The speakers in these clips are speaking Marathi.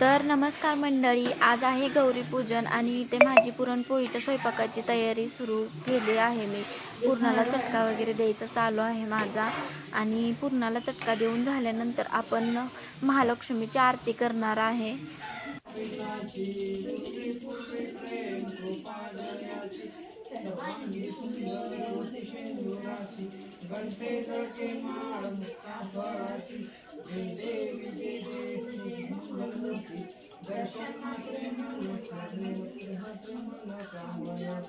तर नमस्कार मंडळी आज आहे गौरीपूजन आणि इथे माझी पुरणपोळीच्या स्वयंपाकाची तयारी सुरू केली आहे मी. पूर्णाला चटका वगैरे द्यायचा चालू आहे माझा आणि पूर्णाला चटका देऊन झाल्यानंतर आपण महालक्ष्मीची आरती करणार आहे.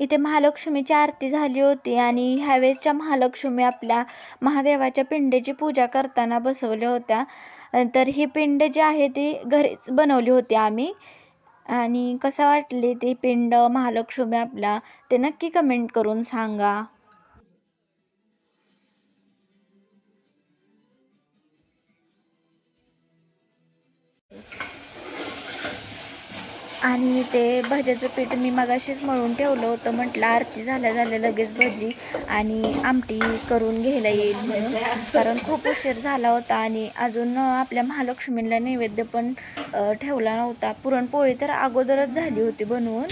इथे महालक्ष्मीची आरती झाली होती आणि ह्यावेळेसच्या महालक्ष्मी आपल्या महादेवाच्या पिंडेची पूजा करताना बसवल्या होत्या. तर ही पिंड जी आहे ती घरीच बनवली होती आम्ही. आणि कसं वाटली ती पिंड? महालक्ष्मी आपला ते नक्की कमेंट करून सांगा. आणि ते भज्याचं पीठ मी मगाशीच मळून ठेवलं होतं. म्हटलं आरती झाल्या झाल्या लगेच भजी आणि आमटी करून घ्यायला येईल म्हणून. कारण खूप उशीर झाला होता आणि अजून आपल्या महालक्ष्मीला नैवेद्य पण ठेवला नव्हता. पुरणपोळी तर अगोदरच झाली होती बनवून.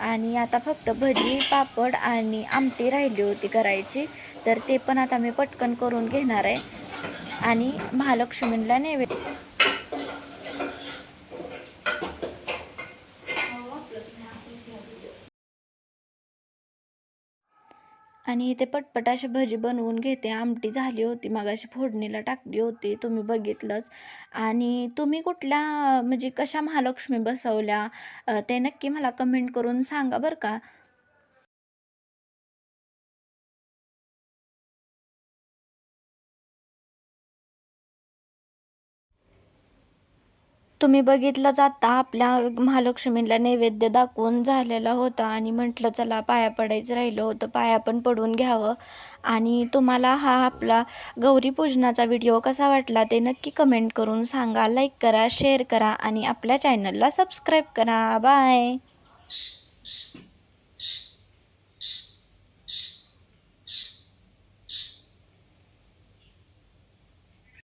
आणि आता फक्त भजी पापड आणि आमटी राहिली होती करायची. तर ते पण आता मी पटकन करून घेणार आहे. आणि महालक्ष्मीला नैवेद्य आणि इथे पटपट अशी भजी बनवून घेते. आमटी झाली होती मगाशी फोडणीला टाकली होती तुम्ही बघितलंच. आणि तुम्ही कुठल्या म्हणजे कशा महालक्ष्मी बसवल्या? ते नक्की मला कमेंट करून सांगा बरं का. तुम्ही बघितलंच आता आपल्या महालक्ष्मीला नैवेद्य दाखवून झालेला होता आणि म्हटलं चला पाया पडायचं राहिलं होतं पाया पण पडून घ्यावं. आणि तुम्हाला हा आपला गौरी पूजनाचा व्हिडिओ कसा वाटला ते नक्की कमेंट करून सांगा लाईक करा शेअर करा आणि आपल्या चॅनलला सबस्क्राईब करा. बाय